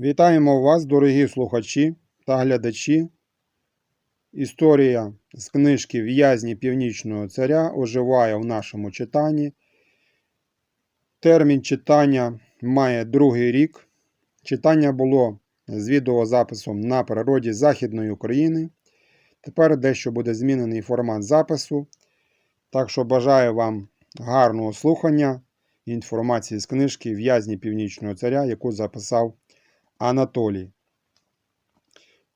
Вітаємо вас, дорогі слухачі та глядачі. Історія з книжки В'язні Північного царя оживає в нашому читанні. Термін читання має другий рік. Читання було з відеозаписом на природі Західної України. Тепер дещо буде змінений формат запису. Так що бажаю вам гарного слухання інформації з книжки В'язні Північного царя, яку записав Анатолій.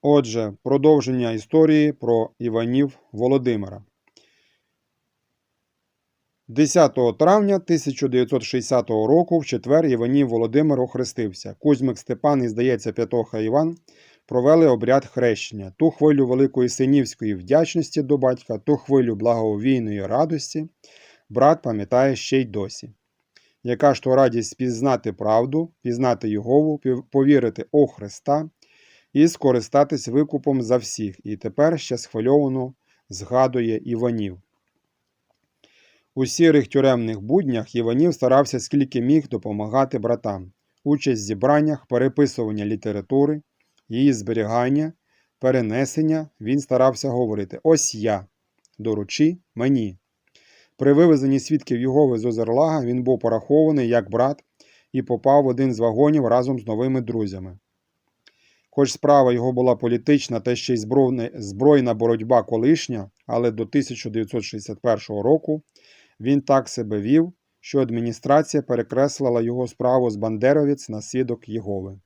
Отже, продовження історії про Іванів Володимира. 10 травня 1960 року в четвер Іванів Володимир охрестився. Кузьмик Степан і, здається, П'ятоха Іван провели обряд хрещення, ту хвилю великої синівської вдячності до батька, ту хвилю благовійної радості. Брат пам'ятає ще й досі. Яка ж то радість пізнати правду, пізнати Йогову, повірити у Христа і скористатись викупом за всіх, і тепер ще схвильовано згадує Іванів. У сірих тюремних буднях Іванів старався скільки міг допомагати братам, участь в зібраннях, переписування літератури, її зберігання, перенесення він старався говорити Ось я, доручи мені. При вивезенні свідків Єгови з Озерлага він був порахований як брат і попав в один з вагонів разом з новими друзями. Хоч справа його була політична та ще й збройна боротьба колишня, але до 1961 року він так себе вів, що адміністрація перекреслила його справу з Бандеровець на свідок Єгови.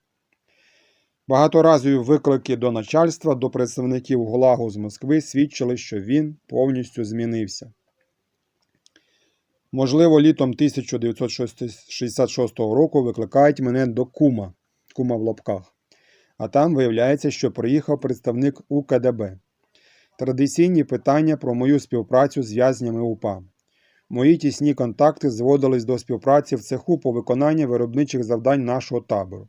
Багаторазові виклики до начальства до представників ГУЛАГу з Москви свідчили, що він повністю змінився. Можливо, літом 1966 року викликають мене до кума, кума в лапках. А там виявляється, що приїхав представник УКДБ. Традиційні питання про мою співпрацю з в'язнями УПА. Мої тісні контакти зводились до співпраці в цеху по виконанню виробничих завдань нашого табору.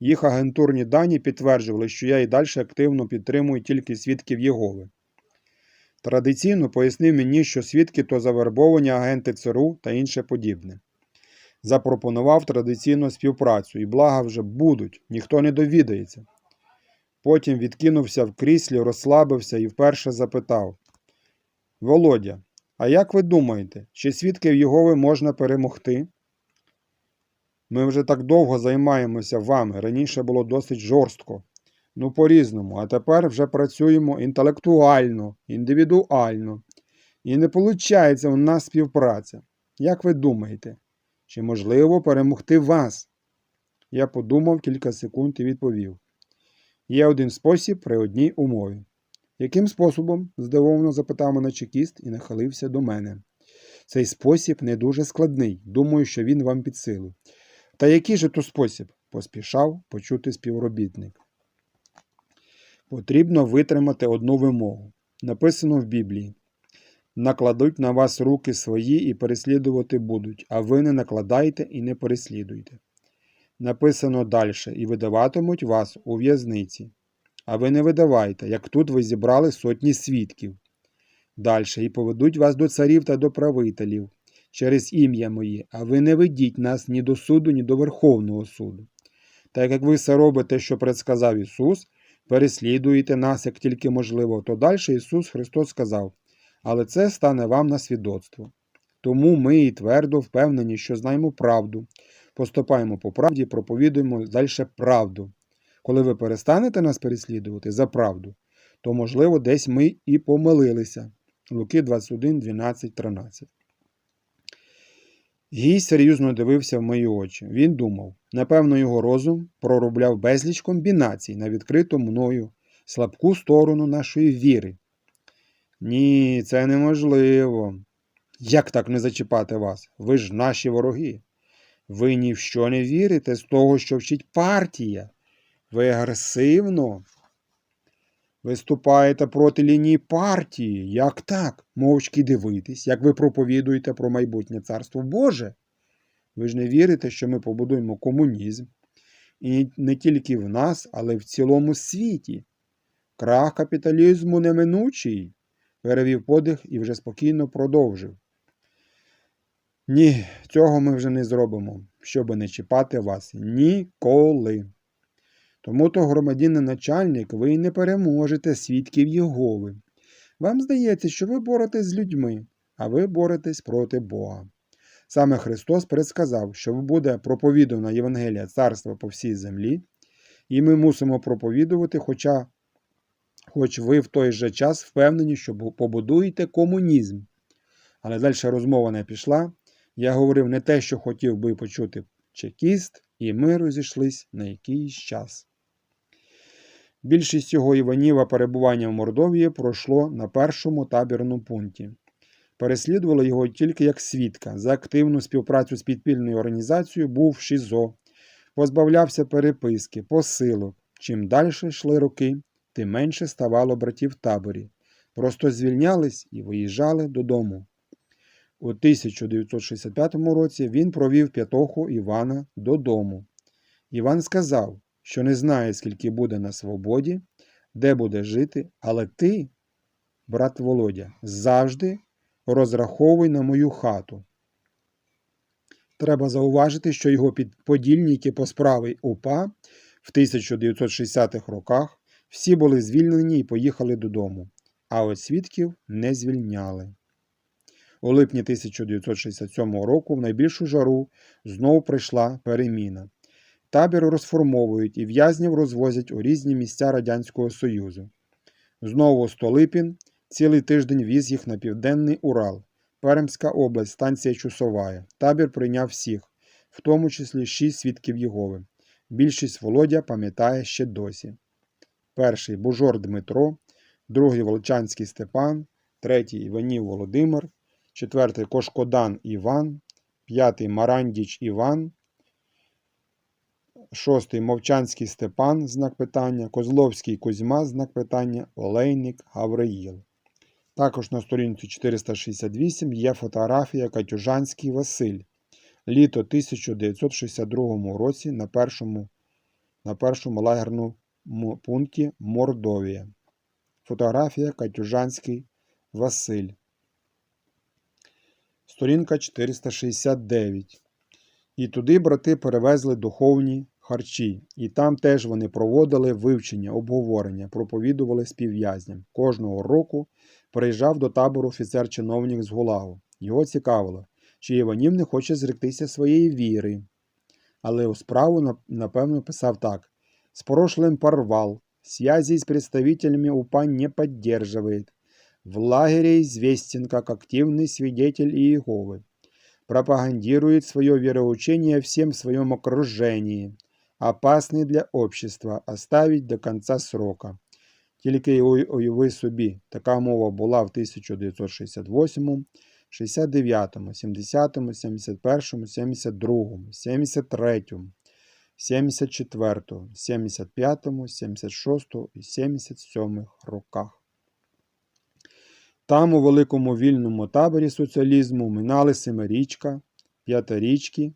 Їх агентурні дані підтверджували, що я і далі активно підтримую тільки свідків Єгови. Традиційно пояснив мені, що свідки то завербовані агенти ЦРУ та інше подібне. Запропонував традиційну співпрацю, і блага вже будуть, ніхто не довідається. Потім відкинувся в кріслі, розслабився і вперше запитав: Володя, а як ви думаєте, чи свідків Єгови можна перемогти? Ми вже так довго займаємося вами. Раніше було досить жорстко. Ну, по-різному, а тепер вже працюємо інтелектуально, індивідуально. І не виходить у нас співпраця. Як ви думаєте, чи можливо перемогти вас? Я подумав кілька секунд і відповів: Є один спосіб при одній умові. Яким способом? здивовано запитав мене чекіст і нахилився до мене. Цей спосіб не дуже складний. Думаю, що він вам під силу. Та який же то спосіб? поспішав почути співробітник. Потрібно витримати одну вимогу. Написано в Біблії. Накладуть на вас руки свої і переслідувати будуть, а ви не накладайте і не переслідуйте. Написано далі, і видаватимуть вас у в'язниці. А ви не видавайте, як тут ви зібрали сотні свідків. Далі і поведуть вас до царів та до правителів через ім'я моє, а ви не ведіть нас ні до суду, ні до Верховного суду. Так як ви все робите, що предсказав Ісус, переслідуєте нас, як тільки можливо, то далі Ісус Христос сказав, але це стане вам на свідоцтво. Тому ми і твердо впевнені, що знаємо правду, поступаємо по правді, проповідуємо далі правду. Коли ви перестанете нас переслідувати за правду, то, можливо, десь ми і помилилися. Луки 21, 12, 13. Гій серйозно дивився в мої очі. Він думав, напевно, його розум проробляв безліч комбінацій на відкриту мною слабку сторону нашої віри. Ні, це неможливо. Як так не зачіпати вас? Ви ж наші вороги. Ви ні в що не вірите з того, що вчить партія. Ви агресивно виступаєте проти лінії партії. Як так? Мовчки дивитись, як ви проповідуєте про майбутнє царство Боже. Ви ж не вірите, що ми побудуємо комунізм. І не тільки в нас, але й в цілому світі. Крах капіталізму неминучий, перевів подих і вже спокійно продовжив. Ні, цього ми вже не зробимо, щоби не чіпати вас ніколи. Тому то, громадянин начальник, ви й не переможете свідків Єгови. Вам здається, що ви боретесь з людьми, а ви боретесь проти Бога. Саме Христос предсказав, що буде проповідана Євангелія царства по всій землі, і ми мусимо проповідувати, хоча, хоч ви в той же час впевнені, що побудуєте комунізм. Але далі розмова не пішла. Я говорив не те, що хотів би почути чекіст, і ми розійшлись на якийсь час. Більшість його Іваніва перебування в Мордовії пройшло на першому табірному пункті. Переслідували його тільки як свідка. За активну співпрацю з підпільною організацією був ШІЗО, позбавлявся переписки, посилок. Чим далі йшли роки, тим менше ставало братів в таборі. Просто звільнялись і виїжджали додому. У 1965 році він провів п'ятоху Івана додому. Іван сказав, що не знає, скільки буде на свободі, де буде жити, але ти, брат Володя, завжди розраховуй на мою хату. Треба зауважити, що його подільники по справі УПА в 1960-х роках всі були звільнені і поїхали додому, а от свідків не звільняли. У липні 1967 року в найбільшу жару знову прийшла переміна. Табір розформовують і в'язнів розвозять у різні місця Радянського Союзу. Знову Столипін цілий тиждень віз їх на південний Урал, Пермська область, станція Чусовая. Табір прийняв всіх, в тому числі шість свідків Єгови. Більшість Володя пам'ятає ще досі. Перший Бужор Дмитро, другий Волчанський Степан, третій Іванів Володимир, четвертий Кошкодан Іван, п'ятий Марандіч Іван, шостий Мовчанський Степан, знак питання, Козловський Кузьма, знак питання, Олейник Гавриїл. Також на сторінці 468 є фотографія Катюжанський Василь. Літо 1962 році на першому, на першому лагерному пункті Мордовія. Фотографія Катюжанський Василь. Сторінка 469. І туди брати перевезли духовні харчі, і там теж вони проводили вивчення, обговорення, проповідували співв'язням. Кожного року приїжджав до табору офіцер-чиновник з Гулагу. Його цікавило, чи Іванів не хоче зректися своєї віри. Але у справу, напевно, писав так: з прошлым порвал, связи з представителями УПА не поддерживает. В лагере известен как активный свидетель Иеговы. Пропагандирует свое вероучение всем в своем окружении. Опасный для общества, оставить до конца срока. Тільки уяви собі, така мова була в 1968, 69, 70, 71, 72, 73, 74, 75, 76 і 77 роках. Там, у великому вільному таборі соціалізму, минали семирічка, п'ятирічки,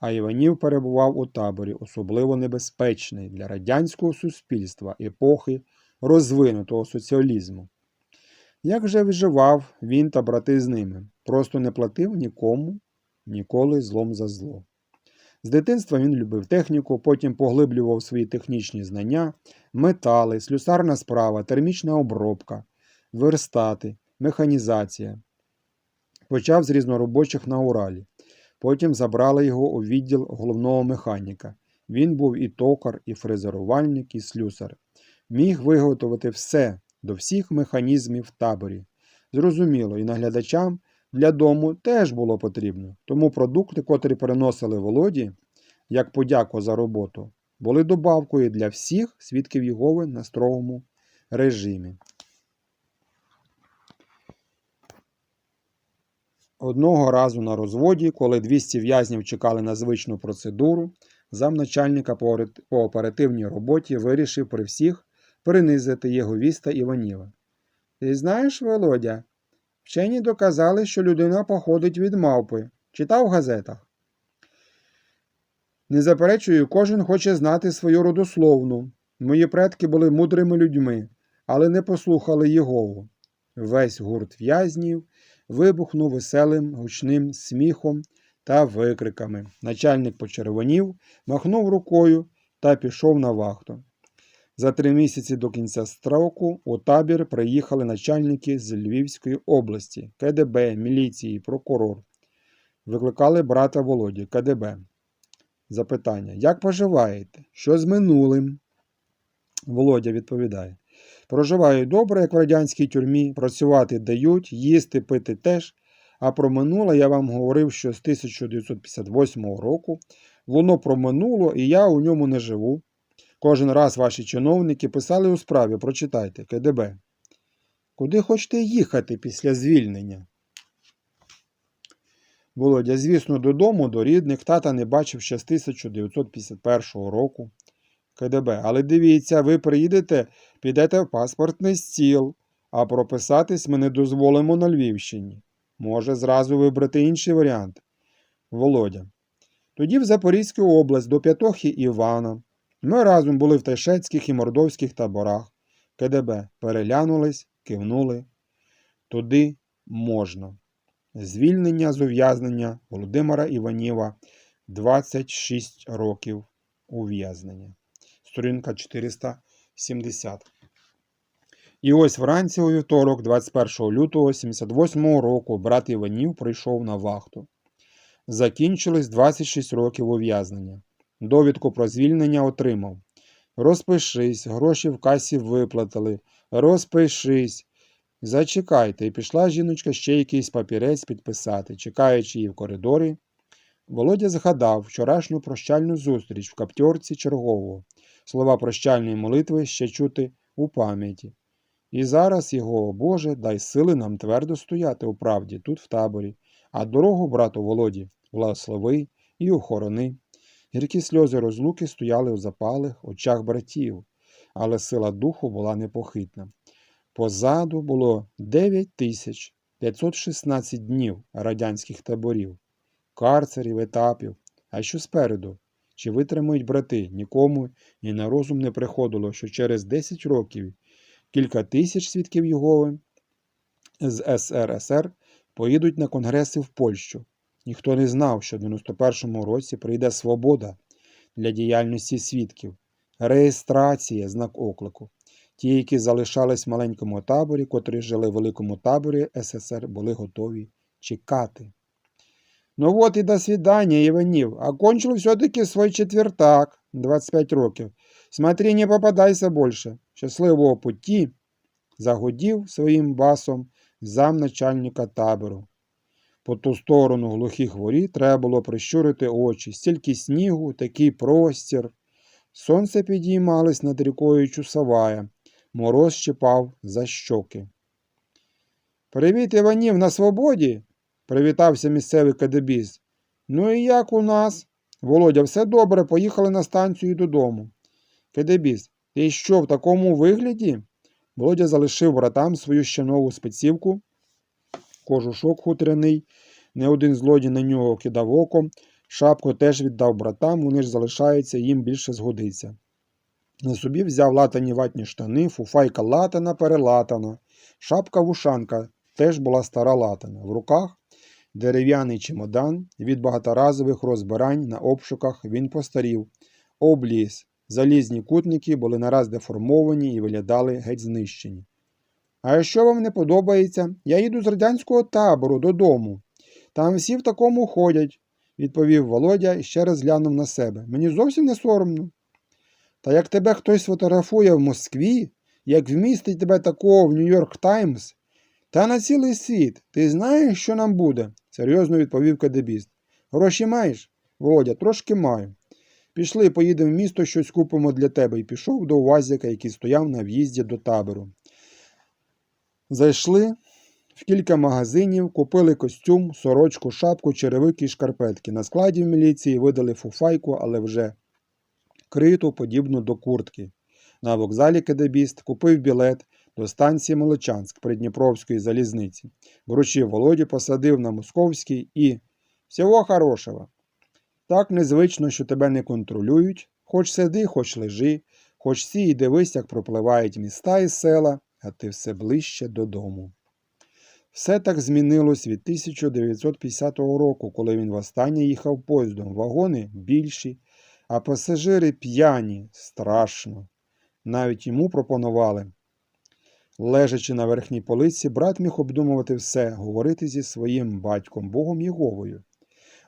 а Іванів перебував у таборі, особливо небезпечний для радянського суспільства епохи розвинутого соціалізму. Як же виживав він та брати з ними, просто не платив нікому ніколи злом за зло. З дитинства він любив техніку, потім поглиблював свої технічні знання, метали, слюсарна справа, термічна обробка, верстати, механізація. Почав з різноробочих на Уралі. Потім забрали його у відділ головного механіка. Він був і токар, і фрезерувальник, і слюсар. Міг виготовити все до всіх механізмів в таборі. Зрозуміло, і наглядачам для дому теж було потрібно, тому продукти, котрі переносили Володі, як подяку за роботу, були добавкою для всіх свідків Єгови на строгому режимі. Одного разу на розводі, коли 200 в'язнів чекали на звичну процедуру, замначальника по оперативній роботі вирішив при всіх принизити єговіста Іваніва. Ти знаєш, Володя, вчені доказали, що людина походить від мавпи. Читав в газетах. Не заперечую, кожен хоче знати свою родословну. Мої предки були мудрими людьми, але не послухали Єгову. Весь гурт в'язнів вибухнув веселим гучним сміхом та викриками. Начальник почервонів, махнув рукою та пішов на вахту. За три місяці до кінця строку у табір приїхали начальники з Львівської області, КДБ, міліції, прокурор. Викликали брата Володі, КДБ. Запитання: Як поживаєте? Що з минулим? Володя відповідає: Проживаю добре, як в радянській тюрмі, працювати дають, їсти, пити теж. А про минуле я вам говорив, що з 1958 року воно проминуло і я у ньому не живу. Кожен раз ваші чиновники писали у справі, прочитайте КДБ. Куди хочете їхати після звільнення? Володя, звісно, додому, до рідних, тата не бачив ще з 1951 року. КДБ. Але дивіться, ви приїдете, підете в паспортний стіл, а прописатись ми не дозволимо на Львівщині. Може, зразу вибрати інший варіант. Володя. Тоді в Запорізьку область до П'ятохи Івана. Ми разом були в Тайшетських і Мордовських таборах. КДБ переглянулись, кивнули. Туди можна. Звільнення з ув'язнення Володимира Іваніва 26 років ув'язнення. Сторінка 470. І ось вранці у вівторок, 21 лютого 78 року, брат Іванів прийшов на вахту. Закінчилось 26 років ув'язнення. Довідку про звільнення отримав. Розпишись, гроші в касі виплатили. Розпишись. Зачекайте, і пішла жіночка ще якийсь папірець підписати, чекаючи її в коридорі. Володя згадав вчорашню прощальну зустріч в каптьорці чергового. Слова прощальної молитви ще чути у пам'яті. І зараз його, Боже, дай сили нам твердо стояти у правді тут в таборі, а дорогу брату Володі благослови і охорони. Гіркі сльози розлуки стояли у запалих очах братів, але сила духу була непохитна. Позаду було 9516 днів радянських таборів, карцерів, етапів. А що спереду? Чи витримають брати? Нікому і на розум не приходило, що через 10 років кілька тисяч свідків Єгови з СРСР поїдуть на конгреси в Польщу. Ніхто не знав, що в 91-му році прийде свобода для діяльності свідків, реєстрація, знак оклику. Ті, які залишались в маленькому таборі, котрі жили в великому таборі СССР, були готові чекати. Ну от і до свидания, Іванів. Окончил все-таки свой четвертак, 25 років. Смотри, не попадайся більше. Щасливого путі, загодів своїм басом замначальника табору. По ту сторону глухих воріт треба було прищурити очі. Стільки снігу, такий простір. Сонце підіймалось над рікою Чусовая. Мороз щипав за щоки. Привіт, Іванів, на свободі? Привітався місцевий кадебіст. Ну і як у нас? Володя, все добре, поїхали на станцію і додому. Кадебіст, ти що в такому вигляді? Володя залишив братам свою ще нову спецівку, кожушок хутряний, не один злодій на нього кидав оком, шапку теж віддав братам, вони ж залишаються, їм більше згодиться. На собі взяв латані ватні штани, фуфайка латана, перелатана, шапка вушанка теж була стара латана. В руках дерев'яний чемодан від багаторазових розбирань на обшуках він постарів, обліз. Залізні кутники були нараз деформовані і виглядали геть знищені. А якщо вам не подобається, я їду з радянського табору додому. Там всі в такому ходять, відповів Володя і ще раз глянув на себе. Мені зовсім не соромно. Та як тебе хтось фотографує в Москві, як вмістить тебе такого в Нью-Йорк Таймс, та на цілий світ, ти знаєш, що нам буде? серйозно відповів кадебіст. Гроші маєш? Володя, трошки маю. Пішли, поїдемо в місто, щось купимо для тебе, і пішов до Уазіка, який стояв на в'їзді до табору. Зайшли в кілька магазинів, купили костюм, сорочку, шапку, черевики і шкарпетки. На складі в міліції видали фуфайку, але вже криту, подібну до куртки. На вокзалі кедебіст купив білет до станції Молочанськ Придніпровської залізниці. Вручив Володі, посадив на московський і всього хорошого. Так незвично, що тебе не контролюють, хоч сиди, хоч лежи, хоч сі і дивись, як пропливають міста і села, а ти все ближче додому. Все так змінилось від 1950 року, коли він востаннє їхав поїздом. Вагони більші, а пасажири п'яні, страшно. Навіть йому пропонували. Лежачи на верхній полиці, брат міг обдумувати все, говорити зі своїм батьком Богом Єговою,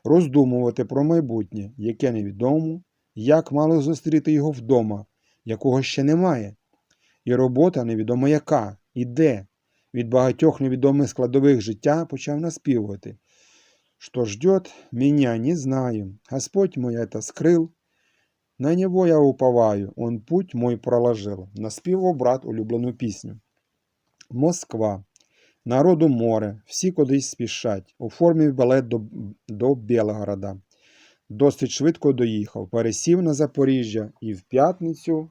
роздумувати про майбутнє, яке невідомо, як мало зустріти його вдома, якого ще немає, і робота невідомо яка, і де. Від багатьох невідомих складових життя почав наспівувати. Что ждет меня, не знаю. Господь мой это скрыл. На него я уповаю, он путь мой проложил. Наспівав брат улюблену пісню. Москва. Народу море, всі кудись спішать. Оформив балет до, до Білгорода. Досить швидко доїхав, пересів на Запоріжжя і в п'ятницю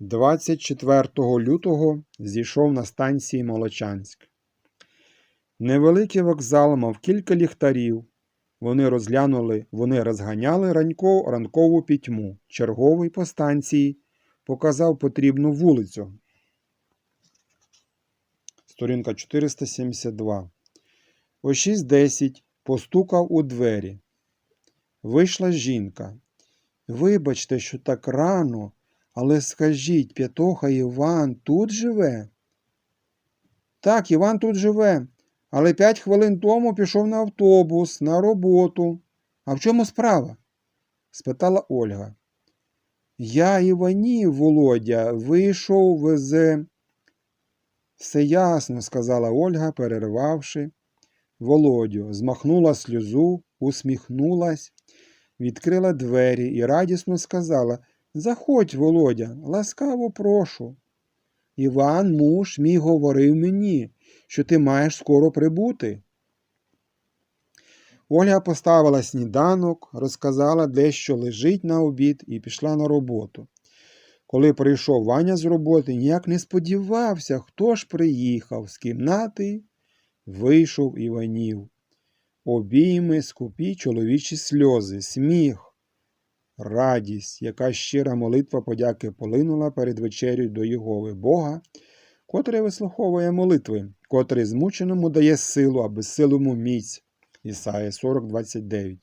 24 лютого зійшов на станції Молочанськ. Невеликий вокзал мав кілька ліхтарів. Вони розглянули, вони розганяли ранько, ранкову пітьму. Черговий по станції показав потрібну вулицю. Сторінка 472. О 6.10 постукав у двері. Вийшла жінка. Вибачте, що так рано, але скажіть, П'ятоха Іван тут живе? Так, Іван тут живе, але п'ять хвилин тому пішов на автобус, на роботу. А в чому справа? спитала Ольга. Я Іванів, Володя, вийшов, везе. Все ясно, сказала Ольга, перервавши Володю, змахнула сльозу, усміхнулась, відкрила двері і радісно сказала Заходь, Володя, ласкаво прошу. Іван муж мій говорив мені, що ти маєш скоро прибути. Ольга поставила сніданок, розказала, де що лежить на обід, і пішла на роботу. Коли прийшов Ваня з роботи, ніяк не сподівався, хто ж приїхав з кімнати, вийшов Іванів. Обійми, скупі чоловічі сльози, сміх, радість, яка щира молитва подяки полинула перед вечерю до Єгови Бога, котрий вислуховує молитви, котрий змученому дає силу, а безсилому міць. Ісая 40.29.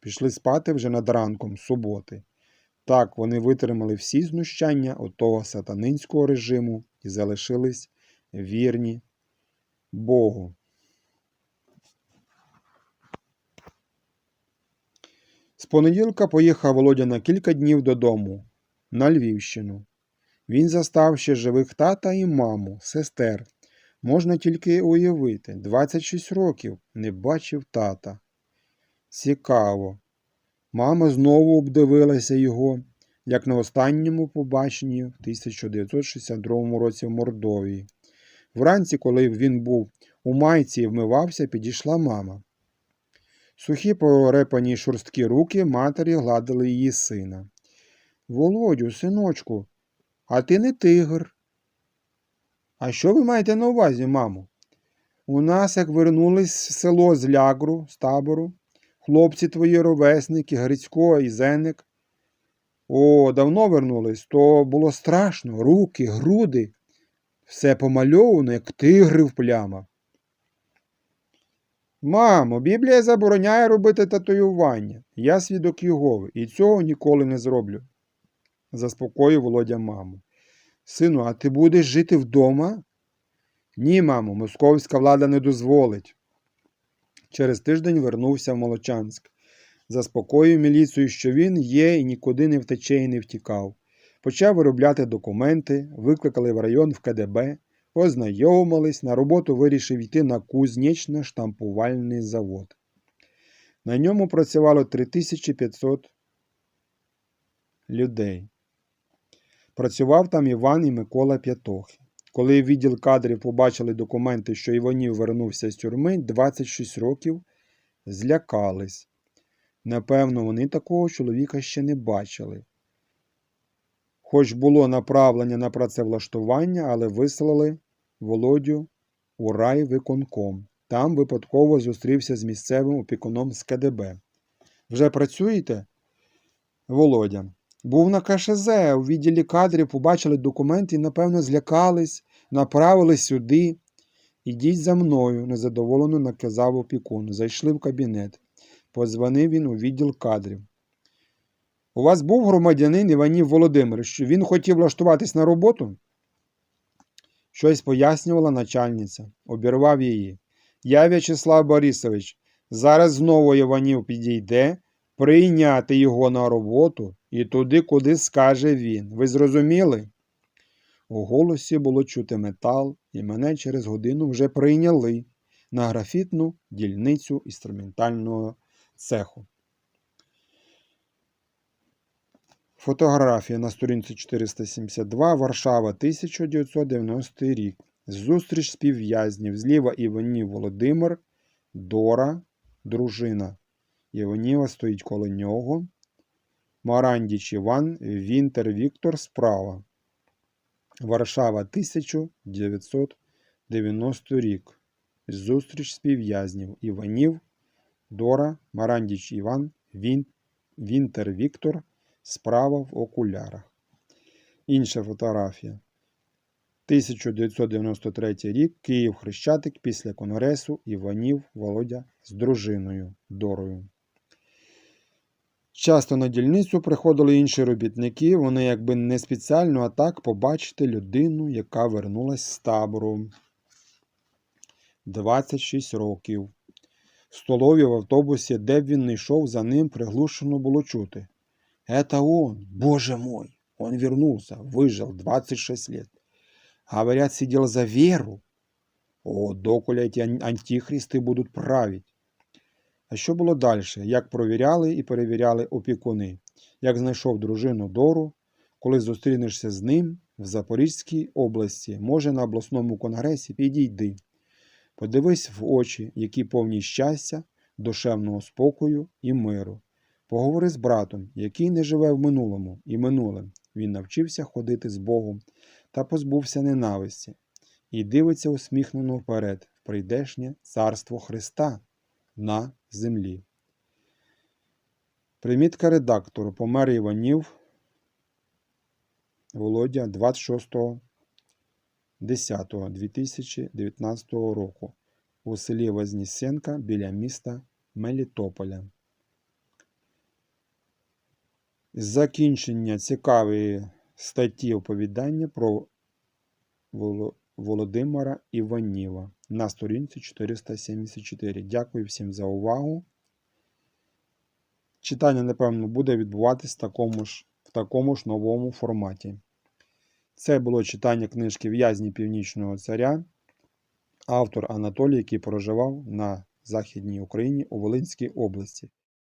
Пішли спати вже над ранком суботи. Так вони витримали всі знущання отого сатанинського режиму і залишились вірні Богу. З понеділка поїхав Володя на кілька днів додому, на Львівщину. Він застав ще живих тата і маму, сестер. Можна тільки уявити, 26 років не бачив тата. Цікаво. Мама знову обдивилася його, як на останньому побаченні в 1962 році в Мордовії. Вранці, коли він був у майці і вмивався, підійшла мама. Сухі порепані шорсткі руки матері гладили її сина. Володю, синочку, а ти не тигр. А що ви маєте на увазі, мамо? У нас, як вернулись в село з лягру, з табору, хлопці твої ровесники, Грицько і Зеник. О, давно вернулись, то було страшно, руки, груди, все помальовано, як тигри в плямах. Мамо, Біблія забороняє робити татуювання. Я свідок Єгови і цього ніколи не зроблю. Заспокоїв Володя маму. Сину, а ти будеш жити вдома? Ні, мамо, московська влада не дозволить. Через тиждень вернувся в Молочанськ. Заспокоїв міліцію, що він є і нікуди не втече і не втікав. Почав виробляти документи, викликали в район в КДБ, ознайомились, на роботу вирішив йти на кузнечно-штампувальний завод. На ньому працювало 3500 людей. Працював там Іван і Микола П'ятохи. Коли відділ кадрів побачили документи, що Іванів вернувся з тюрми 26 років, злякались. Напевно, вони такого чоловіка ще не бачили. Хоч було направлення на працевлаштування, але вислали Володю у райвиконком. Там випадково зустрівся з місцевим опікуном з КДБ. Вже працюєте? Володя. Був на КШЗ, у відділі кадрів побачили документи і, напевно, злякались, направили сюди. Ідіть за мною, незадоволено наказав опікун. Зайшли в кабінет. Позвонив він у відділ кадрів. У вас був громадянин Іванів Володимир, що він хотів влаштуватись на роботу? Щось пояснювала начальниця, обірвав її. Я, В'ячеслав Борисович, зараз знову Іванів підійде, прийняти його на роботу і туди, куди скаже він. Ви зрозуміли? У голосі було чути метал, і мене через годину вже прийняли на графітну дільницю інструментального цеху. Фотографія на сторінці 472, Варшава, 1990 рік. Зустріч співв'язнів. Зліва Іванів Володимир, Дора, дружина. Іваніва стоїть коло нього. Марандіч Іван, Вінтер Віктор справа. Варшава, 1990 рік. Зустріч співв'язнів. Іванів, Дора, Марандіч Іван, Він, Вінтер Віктор справа в окулярах. Інша фотографія. 1993 рік. Київ Хрещатик після конгресу Іванів Володя з дружиною Дорою. Часто на дільницю приходили інші робітники, вони якби не спеціально, а так побачити людину, яка вернулась з табору. 26 років. В столові в автобусі, де б він не йшов, за ним приглушено було чути. Это он, боже мой, он вернулся, выжил 26 лет. Говорят, сидел за веру. О, доколя эти ан- антихристи будуть править. А що було далі? Як провіряли і перевіряли опікуни? Як знайшов дружину Дору, коли зустрінешся з ним в Запорізькій області, може на обласному конгресі підійди. Подивись в очі, які повні щастя, душевного спокою і миру. Поговори з братом, який не живе в минулому і минулим. Він навчився ходити з Богом та позбувся ненависті, і дивиться усміхнено вперед в прийдешнє царство Христа на землі. Примітка редактору помер Іванів Володя 26 2019 року у селі Вознесенка біля міста Мелітополя. Закінчення цікавої статті оповідання про Володимира Іваніва на сторінці 474. Дякую всім за увагу. Читання, напевно, буде відбуватись в такому ж, в такому ж новому форматі. Це було читання книжки В'язні Північного Царя, автор Анатолій, який проживав на Західній Україні у Волинській області.